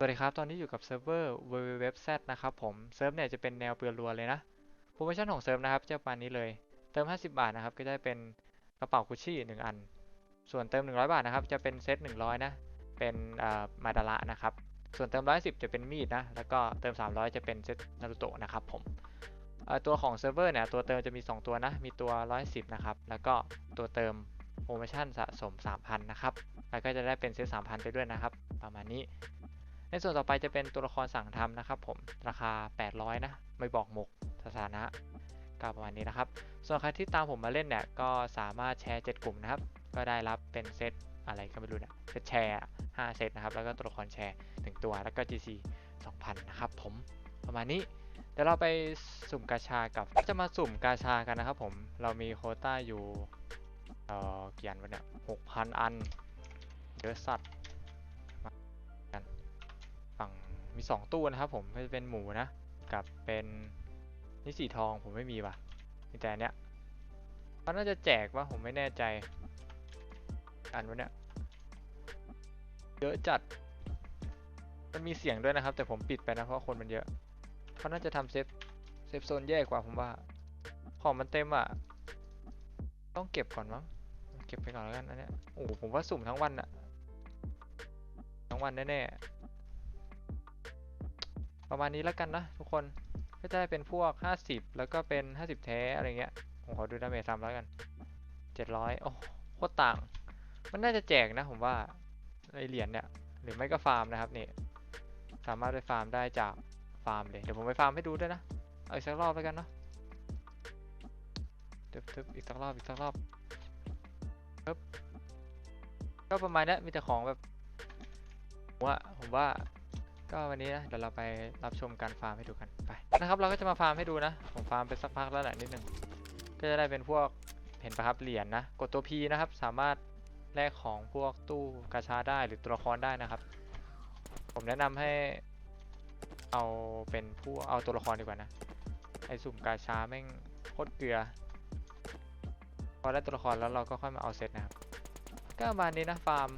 สวัสดีครับ ตอนนี้อยู่กับเซิร์ฟเวอร์ www.z นะครับผม เซิร์ฟเนี่ยจะเป็นแนวเปลือยรัวเลยนะ โปรโมชั่นของเซิร์ฟนะครับจะประมาณนี้เลย เติม 50 บาทนะครับ ก็จะได้เป็นกระเป๋ากุชชี่ 1 อัน ส่วนเติม 100 บาทนะครับ จะเป็นเซต 100 นะ เป็นอ่ามาดาระนะครับ ส่วนเติม 110 จะเป็นมีดนะ แล้วก็เติม 300 จะเป็นเซตนารูโตะนะครับผม ตัวของเซิร์ฟเวอร์เนี่ย ตัวเติมจะมี 2 ตัวนะ มีตัว 110 นะครับ แล้วก็ตัวเติมโปรโมชั่นสะสม 3,000 นะครับ แล้วก็จะได้เป็นเซต 3,000 ไปด้วยนะครับ ประมาณนี้ ในส่วนต่อไปจะเป็นตัวละครสั่งทำนะครับผมราคา 800 นะ ไม่บอกหมกสถานะก็ประมาณนี้นะครับ ส่วนใครที่ตามผมมาเล่นเนี่ยก็สามารถแชร์ 7 กลุ่มนะครับ ก็ได้รับเป็นเซตอะไรก็ไม่รู้เนี่ยเซตแชร์ 5 เซตนะครับ แล้วก็ตัวละครแชร์1ตัวแล้วก็ GC 2,000 นะครับผมประมาณนี้เดี๋ยวเราไปสุ่มกาชากับจะมาสุ่มกาชากันนะครับผมเรามีโคต้าอยู่เอ่อกี่อันวะเนี่ย6,000อันเยอะสัตว์ มี 2 ตู้นะครับผมก็จะเป็นหมูนะ กับเป็นนี่สีทองผมไม่มีว่ะมีแต่เนี้ยเขาน่าจะแจกว่าผมไม่แน่ใจ อันวะเนี่ยเยอะจัด มันมีเสียงด้วยนะครับ แต่ผมปิดไปนะเพราะคนมันเยอะเขาน่าจะทำเซฟเซฟโซนแย่กว่าผมว่า ของมันเต็มอะ ต้องเก็บก่อนมั้ง เก็บไปก่อนแล้วกันอันเนี้ย โอ้ผมว่าสุ่มทั้งวันอะทั้งวันแน่ๆ ประมาณนี้แล้วกันนะทุกคนก็จะได้เป็นพวก 50 แล้วก็เป็น 50 แท้อะไรเงี้ยผมขอดูดาเมจซ้ำแล้วกัน 700 โอ้โคตรต่าง มันน่าจะแจกนะผมว่าไอเหรียญเนี่ย หรือไม่ก็ฟาร์มนะครับนี่สามารถไปฟาร์มได้จากฟาร์มเลย เดี๋ยวผมไปฟาร์มให้ดูด้วยนะ เอาอีกสักรอบแล้วกันเนาะทึบๆอีกสักรอบอีกสักรอบปึ๊บก็ประมาณนี้มีแต่ของแบบผมว่าผมว่า ก็วันนี้นะเดี๋ยวเราไปรับชมการฟาร์มให้ดูกันไปนะครับเราก็จะมาฟาร์มให้ดูนะ ผมฟาร์มไปสักพักแล้วแหละนิดนึงก็จะได้เป็นพวกเห็นปะครับเหรียญนะกดตัว P นะครับ สามารถแลกของพวกตู้กาชาได้หรือตัวละครได้นะครับ ผมแนะนำให้เอาเป็นผู้เอาตัวละครดีกว่านะไอสุ่มกาชาแม่งโคตรเกลือพอได้ตัวละครแล้วเราก็ค่อยมาเอาเซตนะครับก็ประมาณนี้นะฟาร์ม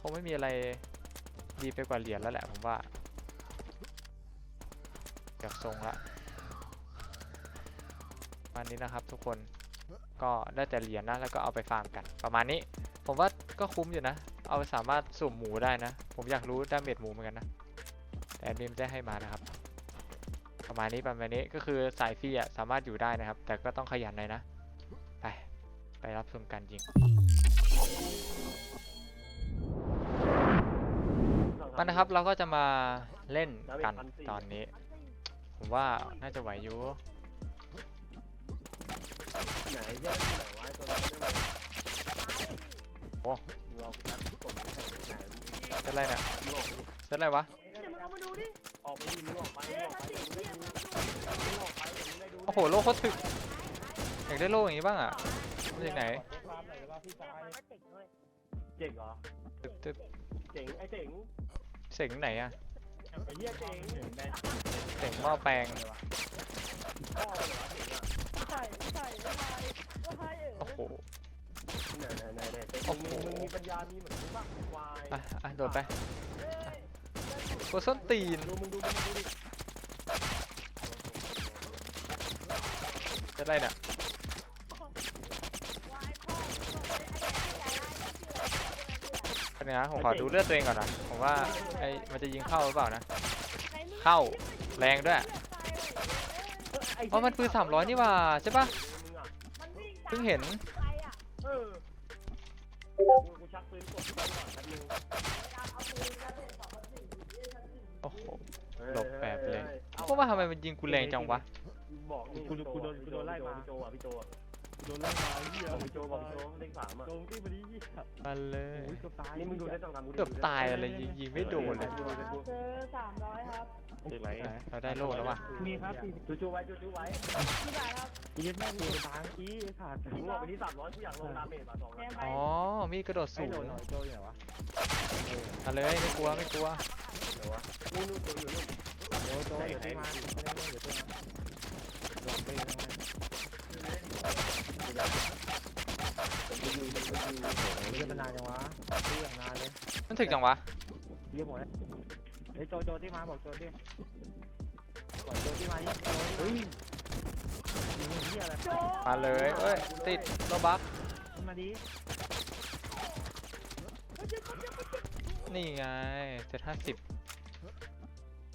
คงไม่มีอะไรดีไปกว่าเหรียญแล้วแหละผมว่า จากทรงละประมาณนี้นะครับทุกคนก็ได้แต่เหรียญนะแล้วก็เอาไปฟาร์มกัน ประมาณนี้ ผมว่าก็คุ้มอยู่นะ เอาสามารถสุ่มหมูได้นะ ผมอยากรู้ดาเมจหมูเหมือนกันนะ แต่แอดมินไม่ได้ให้มานะครับ ประมาณนี้ประมาณนี้ก็คือสายฟรีอะสามารถอยู่ได้นะครับ แต่ก็ต้องขยันหน่อยนะ ไป ไปรับชมการยิงมานะครับเราก็จะมาเล่นกันตอนนี้ ผมว่าน่าจะไหวอยู่ไหนแยกที่ไหนวะไอ้ตัวนั้นไม่ไหวโอ้มึงเอาคัดกดไม่ใช่ไหนเซตอะไรเนี่ยมึงออกเซตอะไรวะเดี๋ยวมึงเอามาดูดิออกไปดิมึงออกไปมึงออกไปมึงได้ดูมึงออกไปเดี๋ยวมึงได้ดูโอ้โหโลโคตรถึกอยากได้โลอย่างนี้บ้างอะมาจากไหนเจ๋งเหรอตึ๊บตึ๊บเจ๋งไอ้เจ๋งเสียงไหนอะ ไอ้เหี้ยเจ๋งเสียงหม้อแปลงพ่อเหรอเจ๋งอะใส่ใส่ใส่ใส่เออโอ้โหไหนไหนไหนไหนเจ๋งมึงมึงมีปัญญามีเหมือนกูป่ะควายอะอะโดดไปโคส้นตีนดูมึงดูมึงดูดิเซตอะไรเนี่ย วายพ่อ เป็นไงนะผมขอดูเลือดตัวเองก่อนนะผมว่าไอมันจะยิงเข้าหรือเปล่านะ เข้าแรงด้วยเพราะมันปืนสามร้อยนี่หว่าใช่ปะมึงอะเพิ่งเห็นไปอะเออกูกูชักปืนกดไปก่อนแป๊บนึงโอ้โหหลบแบบเลยเพราะว่าทำไมมันยิงกูแรงจังวะ บอกนี่กูโดนกูโดนกูโดนไล่มาพี่โจอะพี่โจอะ โดนไล่มาเหี้ยบอกพี่โจบอกพี่โจเลขสามอะโดนที่มาดีเหี้ยมาเลย โอ้ยเกือบตายนี่มึงดูได้ต้องทำเกือบตายอะไรยิงยิงไม่โดนเลยเจอสามร้อยครับเด็กไหลไหนเราได้โล่แล้วว่ะมีครับพี่จูจูไว้จูจูไว้กี่บาทครับยีแม่งกูตางกี้ขาดมึงบอกไปที่สามร้อยกูอยากลงดาเมจป่ะสองแพร้อยงไหมอ๋อ มีกระโดดไอ้สูหน่งอยหน่อยโจอยู่ไหนวะมาเลยไม่กลัวไม่กลัวเดี๋ยววะนู่นนู่นตัวอยู่นู่นโจโจเดี๋ยวที่มาไม่ได้เดี๋ยวที่มาลองไปยังไง ผมจะอยู่ผมจะอยู่โอ้ยเรื่องนานจังวะเรื่องนานเลยมันถึกจังวะเรียกหมดแล้วเฮ้ยโจโจที่มาบอกโจที่บอกโจที่มาดิโจเฮ้ยยิงเหี้ยอะไรโจมาเลยเอ้ยติดโลบักขึ้นมาดินี่ไงเจ็ดห้าสิบ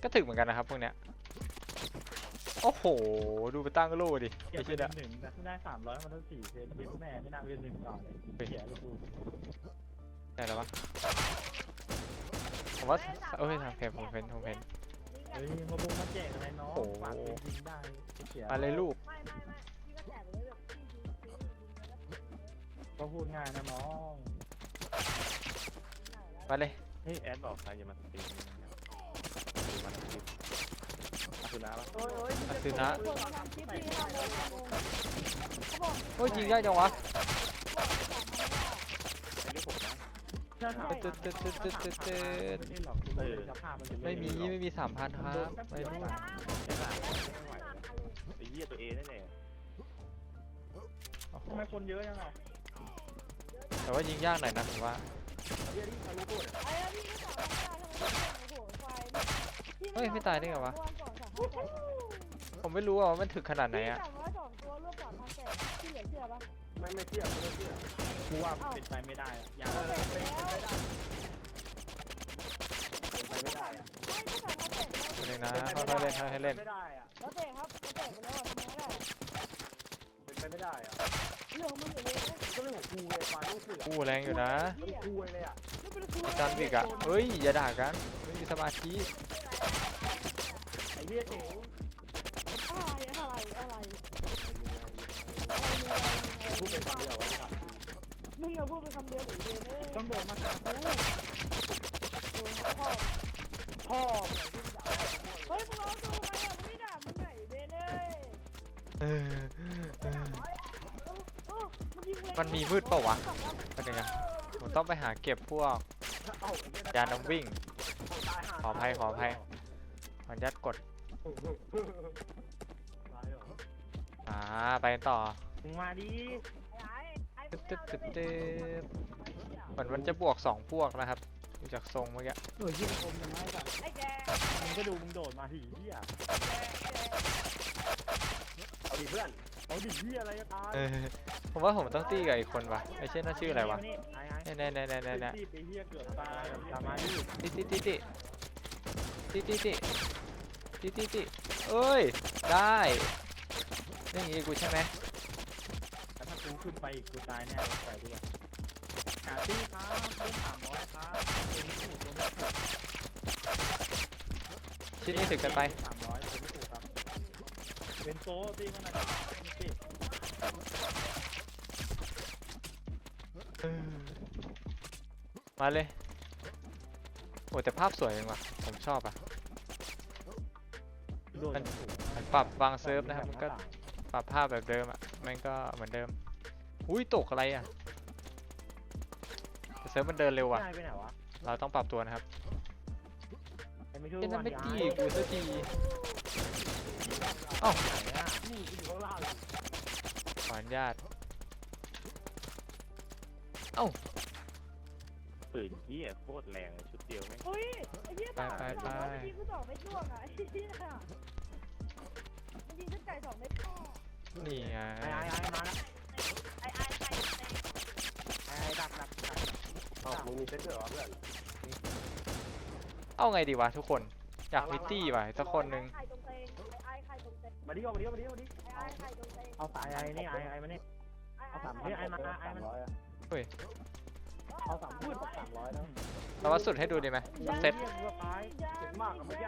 ก็ถึงเหมือนกันนะครับพวกเนี้ยโอ้โห ดูไปตั้งโล่ดิเก็บไอ้เป็เชี่นยหนึ่งแต่ได้สามร้อยมันต้องสี่เซนเย็ดแม่ไม่น่าเป็นหนึ่งต่อเลยเสียลูกกูไหนแล้ววะผมว่าเอ้ยทางเพจผมเห็นผมเห็นเฮ้ยมาบุกมาแจกอะไรน้องโอ้โหฝากเป็นยิงได้เสียมาเลยลูกไม่ไม่ไม่พี่ก็แจกไปเลยแบบพี่ยิงยิงยิงแล้วก็พูดง่ายนะน้องมาเลยเฮ้ยแอดบอกใครจะมาสตรีมมันสตรีมอา สุนะปะ โอ้ยาทินะ โอ้ยยิงได้จังวะไม่ได้ผมนะตึ๊ดตึ๊ดตึ๊ดตึ๊ดเดตึ๊ดไม่มีไม่มีสามพันครับไม่ยี่ไม่เหี้ยตัวเองแน่แน่อ้ทำไมคนเยอะยังอะแต่ว่ายิงยากหน่อยนะผมว่าเฮ้ยไม่ตายได้ไงวะ วันก่อนสามพันแปดผมไม่รู้ว่ามันถึงขนาดไหนพี่อะสั่งไว้สองตัวรวมสามพันแปดพี่เหลือเชื่อปะไม่ไม่เชื่อไม่เชื่อกูว่าเป็นไปไม่ได้อะอย่าเขาแตกไปแล้วไปไม่ได้อะไม่ก็สามพันแปดแล้วเล่นนะค่อยๆเล่นค่อยๆเล่น ไม่ได้อะแล้วเตะครับแล้วเตะไปแล้วอะทำไมไม่ได้เป็นไปไม่ได้อะเรื่องของมึงอยู่เลยนะก็เรื่องของกูเลยควายต้องเสือกกู้แรงอยู่นะต้องกูเลยอะไม่เป็นกูอาจารย์วิกอะเฮ้ยอย่าด่ากันไม่มีสมาธิไอ้ เหี้ยเจ๋งอะไรอะไรอะไรพูดเป็นคำเดียวอะมึงอย่าพูดเป็นคำเดียวหรือเดียวเลยต้องโดนมาหากูพ่อพ่อเฮ้ยมึงร้องดูไหมอะมึงไม่ด่ามึงไหนเบนเอ้ยเออเลยมันมีมืดเปล่าวะเป็นยังไงผมต้องไปหาเก็บพวกยาน้ำวิ่ง ขออภัยขออภัยขออนุญาตกด อ่าไปกันต่อมึงมาดิไอ้ไอ้ตึ๊บตึ๊บตึ๊บตึ๊บเหมือนมันจะบวกสองพวกนะครับดูจากทรงเมื่อกี้เออยิ่งคมยังไงสัตว์ไอ้แกมึงก็ดูมึงโดดมาดิเหี้ยเอาดิเพื่อนเอาดิเหี้ยอะไรก็ตายเออผมว่าผมต้องตีกับอีกคนวะไอเช่นน่าชื่ออะไรวะนี่ไอ้ไอ้แน่แน่แน่แน่แน่รีบไปเหี้ยเกือบตายตามมาดิติติติติติติติ ติติติเอ้ย ได้นี่อย่างงี้กูใช่ไหมแต่ถ้ากูขึ้นไปอีกกูตายแน่เลยไปดีกว่าหาตี้ครับเล่นสามร้อยครับเป็นถูกตัวไม่ถูกชิ้นนี้ถึงกันไป สามร้อยเป็นไม่ถูกครับเป็นโซ่ตีมันหน่อยนี่สิเออมาเลย โอ้แต่ภาพสวยจังวะผมชอบอะโดน มันถูกมันปรับบางเซิร์ฟนะครับมันก็ปรับภาพแบบเดิมอะมันก็เหมือนเดิมอุ้ยตกอะไรอะแต่เซิร์ฟมันเดินเร็วอะได้ไปไหนวะเราต้องปรับตัวนะครับไอ้ไม่ช่วยเอ้ยนั่นไม่วันตีย้ายกูสักทีไหนอะนี่กูอยู่ข้างล่างเลยขออนุญาต ปืนเหี้ยโคตรแรงเลยชุดเดียวแม่งเฮ้ยไอ้เหี้ยไปไปไปเมื่อกี้กูสองเม็ดล่วงอะไอ้เหี้ยมันยิงขึ้นไก่สองเม็ดพ่อนี่ไงไอ้ไอ้ไอ้มาแล้วไอ้ไอ้ไก่ไอ้ไอ้ดักดักดักเอ้ามึงมีเซ็ตด้วยเหรอเพื่อนเอาไงดีวะทุกคนอยากมิตตี้ว่ะสักคนหนึ่งไข่ตรงเตงไอ้ไอ้ไข่ตรงเตงมาดิเอามาดิเอามาดิเอามาดิไอ้ไอ้ไข่ตรงเตงเอาสายไอ้นี่ไอ้ไอ้มานี่เอาสามไอ้เฮ้ยไอ้มาไอ้มันร้อยอะ เอาสามพูดสามร้อยแล้วเราวัดสุดให้ดูดีไหมสักเซตเรียกว่าตายเจ็บมากอะเมื่อกี้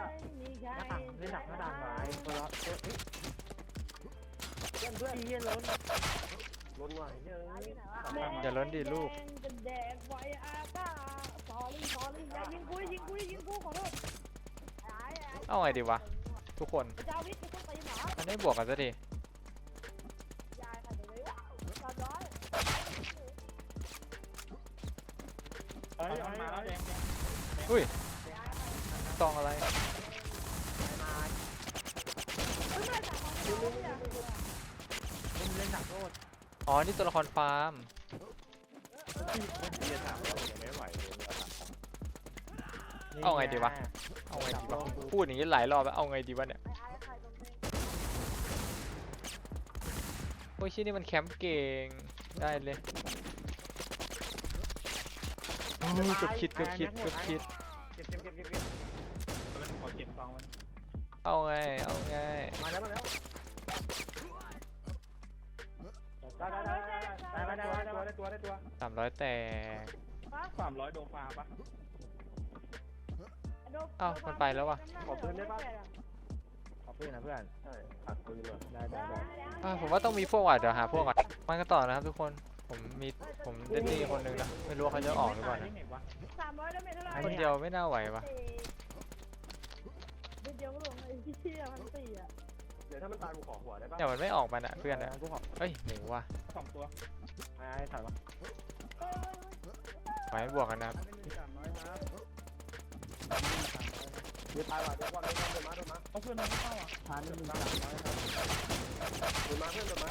หน้าต่างเล่นหนักหน้าต่างหลายคนละเฮ้ยเพื่อนเพื่อนพี่เฮียล้นล้นว่ะเฮ้ยอย่าล้นดิลูกจะแดกไว้อากาสอรี่สอรี่อย่ายิงกูยิงกูยิงกูขอโทษไอ้ไอ้เอาไงดีวะทุกคนเจ้าวิทย์จะต้องตีหมามันไม่บวกกันสักที เฮ้ยเอามาแล้วแดงซองอะไรเฮ้ยไม่ได้จากของเขาเนี่ยมึงเล่นหนักโทษอ๋อ นี่ตัวละครฟาร์มเหี้ยถามว่ายังไม่ไหวเลยเอาสามเอาไงดีวะ เอาไงดีวะ พูดอย่างนี้หลายรอบแล้ว เอาไงดีวะเนี่ยไอ้ไอ้ใครตรงนี้โอ้ยชิ้นนี้มันแคมป์เก่ง ได้เลยโอ้ย เกือบคิดเกือบคิดเกือบคิด เก็บเก็บเก็บเก็บเก็บมันขอเก็บซองมันเอาไง เอาไง มาแล้วมาแล้วได้ได้ได้ได้ได้ได้ได้ตัวได้ตัวได้ตัวสามร้อยแตกสามร้อยโดฟาปะโดนอ้าวมันไปแล้วว่ะขอปืนได้ปะขอปืนนะเพื่อนใช่ขัดปืนเลยได้ได้ได้อะผมว่าต้องมีพวกว่ะเดี๋ยวหาพวกก่อนมันก็ต่อนะครับทุกคน ผมมีผมเล่นนี่คนหนึงนะไม่รู้ว่าเขาจะออกหรือเปล่านะไม่ตายได้ไงวะสามร้อยแล้วเมตรเท่าไหร่คนเดียวไม่น่าไหววะเดียวก็ลงไอ้เหี้ยพันสี่อะเดี๋ยวถ้ามันตายกูขอหัวได้ปะแต่มันไม่ออกมันอะเพื่อนอะกูขอเฮ้ยหมูว่ะสองตัวไอ้ถ่ายวะเออไว้บวกกันนะครับสามร้อยครับเดี๋ยวตายว่ะเดี๋ยวก่อนเดี๋ยวก่อนเดี๋ยวมาเดี๋ยวมาเอาเพื่อนมันไม่เข้าอะทานหนึ่งสามร้อยครับเดี๋ยวมาเพื่อนเดี๋ยวมา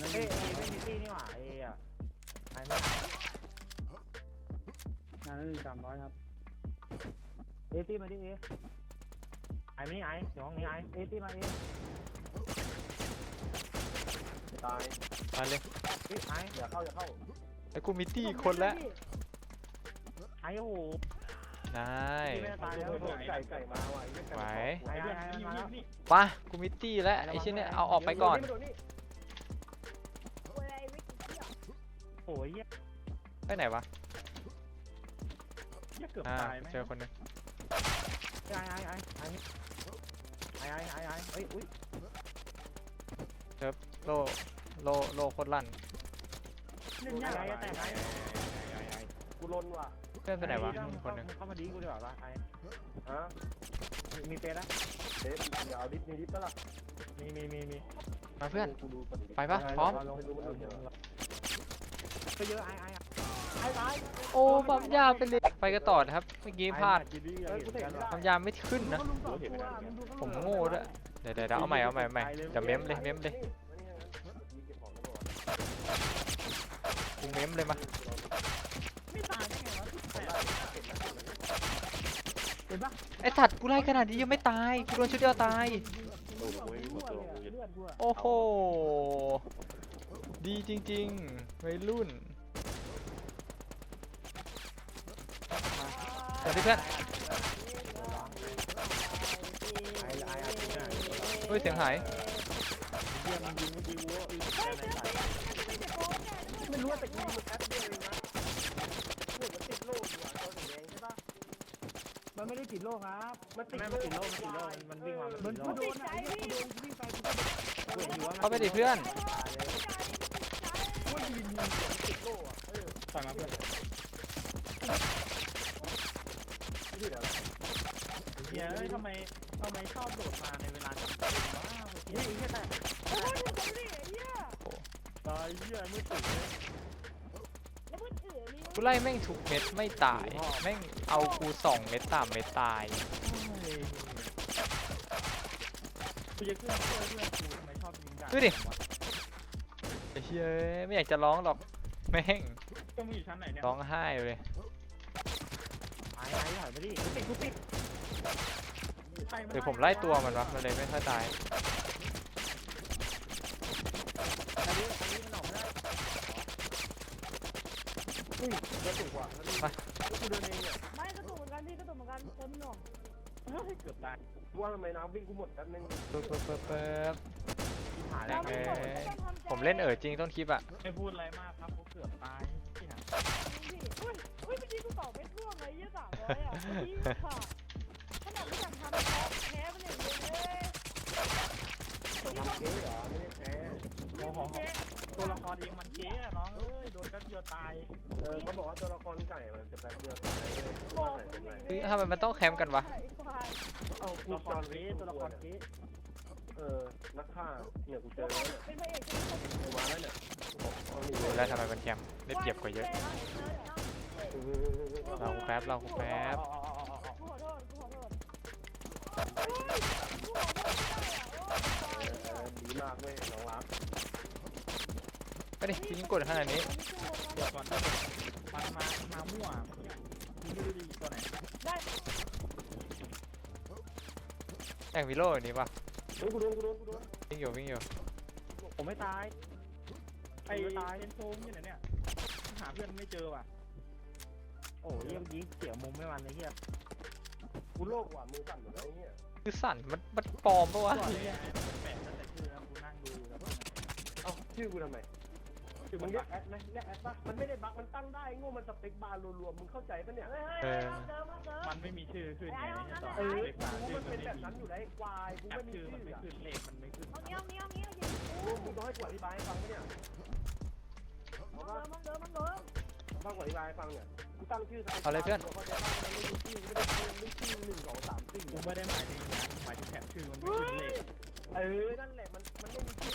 หาไม่เอ้ดียไม่มีตี้นี่หว่าเอ้ยอะไอ้ไม่หาไม่ดีสามร้อยครับเอตี้มาดิเอไอ้ไม่ไอ้เดี๋ยวห้องนี้ไอ้เอตี้มาเอตายมาเลยเอ้ยไอ้อย่าเข้าอย่าเข้าไอ้กูมีตี้คนละไอ้โอ้โหได้ที่ไม่ตายแล้วไก่ไก่มาว่ะไหวไอ้ไอ้ไอ้เพื่อนไอ้นี่มานี่แล้วนี่ปะกูมีตี้แล้วไอ้ชิ้นเนี้ยเอาออกไปก่อนโอ้ยไโอ้ยไปไหนวะเหี้ยเกือบอ่าตายไหมเจอคนหนึงไอ้ไอ้ไอ้ไอ้ไอ้ไอ้ไอ้ไอ้เฮ้ยอุ้ยโลโลโลโคตรลั่นเล่นยากแต่ไอ้กูลนว่ะเพื่อนไปไหนวะมีคนหนึงเข้ามาดีกูดีกว่าป่ะไอ้ฮะมีเปรอะเดี๋ยวเดี๋ยวเอาดิสมีดิสปะล่ะมีมีมีมีมาเพื่อน กูดูก่อนดิไปปะพร้อม ลงไปดูมันดูเยอะ ก็เยอะไอ้ไอ้ไอ้ไอ้โอ้ปั๊มยาไปเลยไปกันต่อนะครับเมื่อกี้พลาดเฮ้ยกูเห็นปั๊มยาไม่ขึ้นนะ ผมโง่ด้วยเดี๋ยวเดี๋ยวเดี๋ยวเอาใหม่เอาใหม่เอาใหม่เดี๋ยวเม้มเลยเม้มเลยกูเม้มเลยมาไม่ตายได้ไงวะแต่ไอสัตว์กูไล่ขนาดนี้ยังไม่ตายกูโดนชุดเดียวตายโอ้โหหมดตัวกูยึดโอ้โหดีจริงๆวัยรุ่น สวัสดีเพื่อนไอ้ไอ้ไอ้เฮ้ยเสียงหายเยี่ยมยิงเมื่อกี้วัวอีกแค่ไหนไม่รู้ว่าแต่กูมันแอปเดียวเองนะเดี๋ยวมันติดโลกอยู่อะตัวสีแดงใช่ปะมันไม่ได้ติดโลกครับ มันติดโลกมันติดโลกมันวิ่งมามันโดนไอ้เหี้ยโดนวิ่งไปเข้าไปดิเพื่อนติดโลกอะเออถอยมาเพื่อน ที่เดี๋ยว เหี้ ยเอ้ยทำไมทำไมชอบโดดมาในเวลาจำเป็นวะนี่แค่แต่โอ้ยมึงจะดิไอ้เหี้ยตายเหี้ยไม่ตื่นเลยแล้วมึงเอ๋อนี่กูไล่แม่งถูกเม็ดไม่ตาย แม่งเอากูสองเม็ดสามเม็ดตายกูจะขึ้นช่วยเพื่อนกูทำไมชอบยิงด่าดูดิไอ้เฮ้ยไม่อยากจะร้องหรอกแม่งต้องมีอยู่ชั้นไหนเนี่ยร้องไห้เลยไอ้ไอ้ถอยไปดิติดกูติด ใครนเดี๋ยวผมไล่ตัวมันวะมันเลยไม่ค่อยตายอันนี้อันนี้มันออกไม่ได้อุ้ยกระตุกว่ะกูเดินเองเนี่ยไม่กระตุกเหมือนกันพี่กระตุกเหมือนกันเต็มหน่วงเกือบตายว่าทำไมน้ำวิ่งกูหมดแป๊บนึงปึ๊บปึ๊บปึ๊บปึ๊บหายแล้แล้ววไงผมเล่นเออจริงต้นคลิปอะไม่พูดอะไรมากครับกูเกือบตายที่ไหนพี่อุ้ยอุ้ยเมื่อกี้กูตอบไม่ร่วงเลยยี่สามร้อยอะเมื่อกี้ค่ะขนาดไม่อยากทำแพ้แพ้มันอย่างเดียวเลย ทำ เก๊เหรอไม่ได้แพ้โอ้โหตัวละครเองมันเจ๊อะน้องเอ้ยโดนแป๊บเดียวตายเออเขาบอกว่าตัวละครไก่มันจะแป๊บเดียวตายเลยบอกว่าไหนเป็นไรเฮ้ยทำไมมันต้องแคมป์กันวะไอ้ควายเอากูตัวละคจอรนเจ๊เก๊ตัวละครเจ๊เออนักฆ่าเนี่ยกูเจอแล้วเนี่ยเป็นพระเอกที่คนกูมาแล้วเนี่ยเอาหนีดูแล้วทำไมมันแคมป์ได้เปรียบกว่าเยอะเรากูแป๊บเรากูแป๊บกูขอโทษกูขอโทษกูขอโทษไม่ได้อะโอ้ยดีมากเว้ยน้องรักไปดิกูยิงกดขนาดนี้เดี๋ยวก่อนเดี๋ยวก่อนไปมันมามันมามั่วเมื่อกี้มึงไม่รู้ดีตัวไหน ได้แองวิโร่อย่างนี้ปะเฮ้ยกูโดนกูโดนกูโดนวิ่งอยู่วิ่งอยู่ผมไม่ตายไอ้เอ็นโซมอยู่ไหนเนี่ย หาเพื่อนไม่เจอว่ะ โอ้ยเมื่อกี้เสียมุมไม่มันเลยเฮียกูโลกว่ะมือสั่นหมดแล้วเฮียคือสั่นมันมันปลอมปะวะก่อนเลย ชื่อกูทำไมคือมัมันนเรียบักกแอดไหมเรียกแอดปะมันไม่ได้บั๊กมันตั้งได้โง่มันสเปคบาร์รวมๆมึงเข้าใจปะเนี่ยเฮ้ยเอเฮ้ยอห้องเดิมห้องเดิมมันไม่มีชื่อขึ้นไงต่อเออเล็กมากูชื่อมันมัเป็นนไม่แบบมีนั้นอยู่แล้วไอ้ควายกูแอไม่ปมีชื่อชื่มันไม่ออะขึ้นเลขมันไม่ขึ้นห้องนี้ห้องนี้ห้องนี้ยิงกูมึงต้องให้กูอธิบายให้ฟังปะเนี่ยห้องเดิมห้องเดิมห้องเดิมต้องอธิบายให้ฟังเนี่ยกูตั้งชื่อเอาเลยเพื่อนเขาใจว่ามันไม่มีชื่อไม่ได้ชื่อไม่ชื่อหนึ่งสองสามสี่กูไม่ได้หมายถึงอย่างนั้นหมายถึงแถบชื่อมันไม่ขึ้นเลขเออนั่นแหละมัน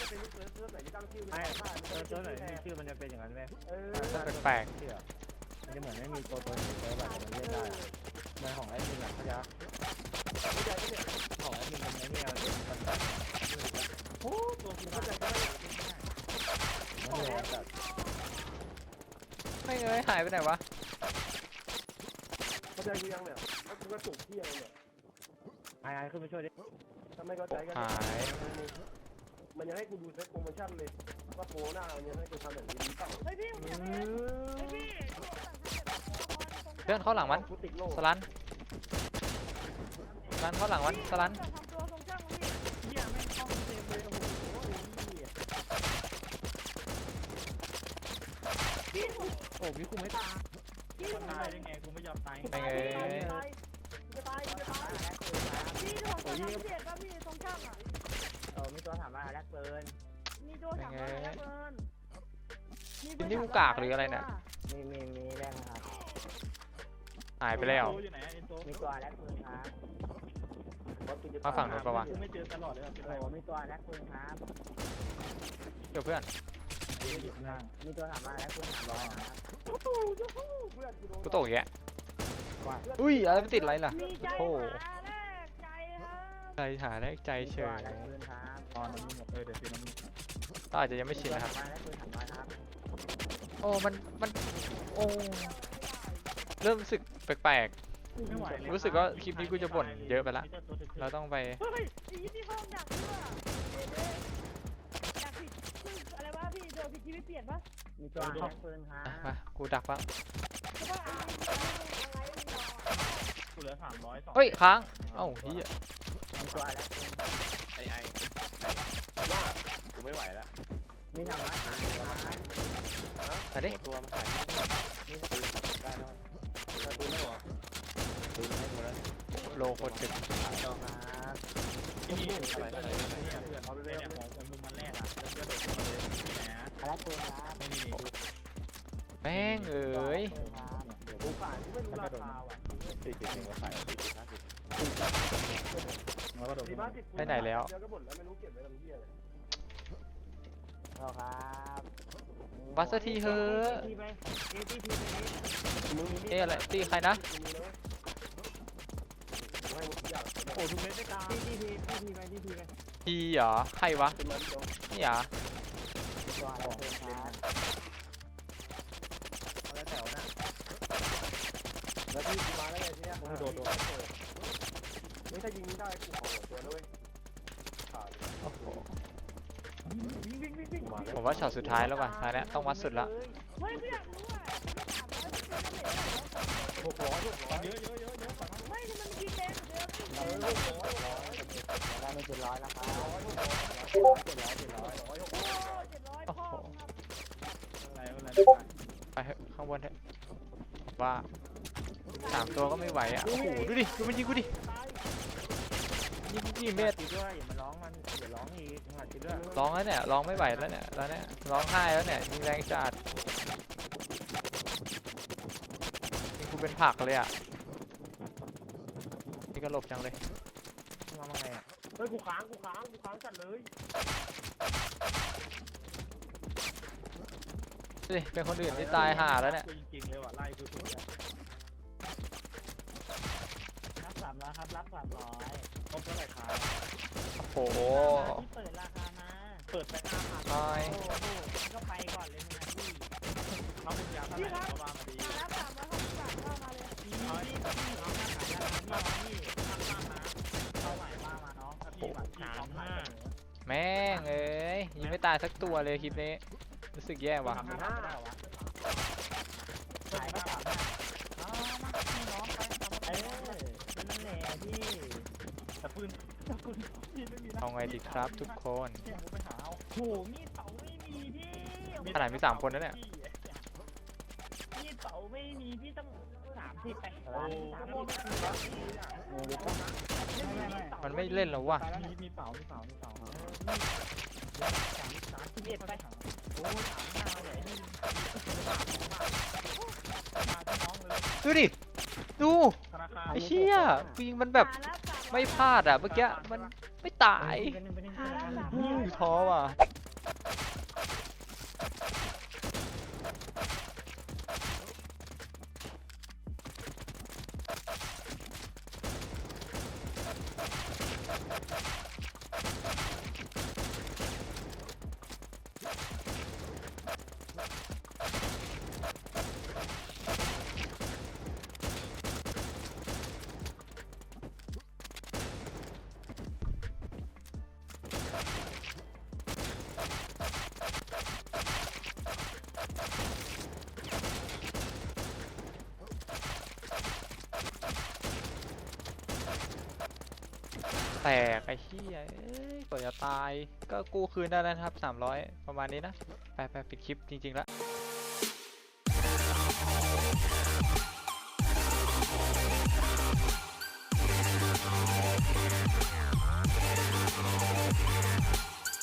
เป็นลูกเสือเสือไหนที่ตั้งชื่อไม่ได้เออตัวไหนมีชื่อมันจะเป็นอย่างนั้นไหมเออแปลกเชื่อมันจะเหมือนไม่มีตัวตนอยู่ตัวแบบมันเล่นได้เหมือนของไอ้มินอะเขาจะไม่ใช่ก็เนี่ยของไอ้มินมันไอ้เนี่ยมันเป็นมันแบบโอ้ตัวกูเข้าใจก็ได้มันเลยแบบไม่เอ้ยหายไปไหนวะ เข้าใจกูยังเนี่ยแล้วกูก็จุกที่อะไรเนี่ยไอ้ไอ้ขึ้นมาช่วยดิถ้าไม่เข้าใจก็หาย มันยังให้กูดูเซ็ตโปรโมชั่นเลยว่าโปรหน้ามันยังให้กูทำแบบนี้เปล่าเฮ้ยพี่ผมอยากเล่นเฮ้ยพี่ผมสั่งทำแบบตัวละครตรงเพื่อนเข้าหลังมัน กูติดโลกสลันสลันเข้าหลังมันสลันทำตัวทรงช่างพี่เหี้ยไม่เข้าเซฟเลยโอ้โหพี่ผมโอ้พี่กูไม่ตายพี่ผมันมตายได้ไงกูไม่ยอมตายไม่ไงตายจะตายจะตายพี่ผมจะทำเสียป่ะพี่ทรงช่างอะเออมี ตัวถามว่าแรกเกินมีตัวสามร้อยแล้วเกินนี่กูกากหรืออะไรเนี่ย มีมีมีแรงครับ หายไปแล้ว อยู่ไหนเอ็นโซมีตัวแรกเกินครับมาฝั่งนู้นปะวะกูไม่เจอตลอดเลยเป็นไรโอ้มีตัวแรกเกินครับ เดี๋ยวเพื่อนอยู่ข้างล่างมีตัวถามว่าแรกเกินสามร้อยครับเพื่อนกูโดนกูตกอีกแล้วอุ้ยอะไรไม่ติดอะไรล่ะ มีใจโอ้โหหาแรกใจครับใจหาได้ใจเฉยแรกเกินครับ ตอนนี้หมดเออเดี๋ยวซื้อน้ำมันก็อาจจะยังไม่ชินนะครับแรกเกินสามร้อยครับ โอ้มันมันโอ้เริ่มรู้สึกแปลกไม่ไหวรู้สึกว่าคลิปนี้กูจะบ่นเยอะไปละๆเราต้องไปเฮ้ยอีที่ห้องดักด้วยเด็ดๆดักผิดคืออะไรวะพี่เดินผิดชีวิตเปลี่ยนปะมีตัวแรกเกินครับอะมากูดักบ้างใช่ปะอะไรอะไรมีรอกูเหลือสามร้อยสองเฮ้ยค้าง เอ้าเฮียมีตัวแรกเกินไอ้ไอ้ว่ากู ไม่ไหวแล้วมีสามร้อยสามร้อยมาดิหมดตัวมันขายนี่ปืนได้แล้วปืนไม่หรอปืนไม่หมดแล้วโลโคตรจึกต่อครับที่นี่อะไรอะไรเนี่ยเพื่อนเอาไปเลยเนี่ยของผมมุมมันแรกอะแล้วก็โดดขึ้นมาเลยนี่นะแรกเกินครับไม่นี่แม่งเอ้ยกูขายกูไม่รู้ราคาว่ะสี่สิบหนึ่งก็ขายสี่สิบห้าสิบแล้วก็โดดสี่ขึ้นบ้ามาสิบไปไหนแล้วเดี๋ยวก็บ่นแล้วไม่รู้เก็บไว้ทำเหี้ยอะไร เอาครับวัดสักทีเถอะทีไปเอทีทีไปมึงมีมีดเอ๊ะอะไรตีใครนะกูมีนะเว้ยกูให้มึงทุกอย่างโอ้ทุกเม็ดไม่ตายทีทีทีทีไปทีทีไปทีเหรอใครวะเป็นมันเดียวนี่เหรอตัวอะไรเกินครับเอาแล้วแถวนะแล้วพี่กูมาแล้วไงทีเนี้ยโดดโดดไม่ถ้ายิงได้กูขอหัวตัวด้วย วิ่งวิ่งมาแล้วผมว่าช็อตสุดท้ายแล้วว่ะท้ายเนี้ยต้องวัดสุดละเฮ้ยไม่อยากรู้อะสามร้อยเป็นเท่าไหกร้อยหกร้อยเยอะเยอะเยอะเยอะไม่มันยิงแรงเหมือนเดิมเออหกร้อยร้อยได้ไม่เจ็ดร้อยแล้วครับเจ็ดร้อยเจ็ดร้อยเจ็ดร้อยโอ้ยเจ็ดร้อยพ่ออะไรอะไรไปข้างบนเถอะว่าสามตัวก็ไม่ไหวอะโอ้โหดูดิดูมันยิงกูดิยิงยี่เมตรด้วยอย่ามาร้องมันอย่าร้องอีก ร้องแล้วเนี่ยร้องไม่ไหวแล้วเนี่ยแล้วเนี่ยร้องไห้แล้วเนี่ยยิงแรงจัดยิงกูเป็นผักเลยอะนี่ก็หลบจังเลยทำไงอะเฮ้ยกูค้างกูค้างกูค้างจัดเลยดูดิเป็นคนอื่นที่ตายห่าแล้วเนี่ยจริงๆเลยว่ะไล่กูสุดเลยรับสามร้อยครับรับสามร้อยครบเท่าไหร่ครับโอ้โหที่ เปิดไปหน้าพันตายก็ไปก่อนเลยนะพี่เขาเป็นยาเท่าไหร่เขาามาดีมาแล้วสามร้อยหกสิบบาทเข้ามาเลยพี่พี่พี่เอาหน้าขายยาพี่พี่ทำมานะเท่าไหร่ว่ามาน้องถ้าพี่แบบพี่สมห้าแม่งเอ้ยยิงไม่ตายสักตัวเลยคลิปนี้ รู้สึกแย่ว่ะมห้าได้หรอวะขายก็สมห้าอ๋อมาพี่น้องไปสมเอ้ยนั่นแหละพี่แต่ปืนแต่ปืนพี่ไม่มีนะ เอาไงดีครับทุกคน เนี่ยมไปหา โหมีดเสาไม่มีพี่ขนาดมีสามคนนะเนี่ย มีดเสาไม่มีพี่ต้องสามสิบไปโอ้สามโหคนโอ้โหไม่ไม่ไม่มันไม่เล่นแล้ววะมีมีเสามีเสามีเสาสามสามสิบเอ็ดไปโอ้ยสามห้าเลยนี่มาพี่น้องเลยดูดิ ดูธนาคารไอ้เชี่ยกูยิงมันแบบไม่พลาดอะเมื่อกี้มัน ไม่ตายเป็นหนึ่งเป็นหนึ่งอู้ท้อว่ะ แตกไอ้เหี้ยเอ้ยกว่าจะตาย ก็กู้คืนได้แล้วนะครับ 300 ประมาณนี้นะ ไปไปปิดคลิปจริงๆแล้ว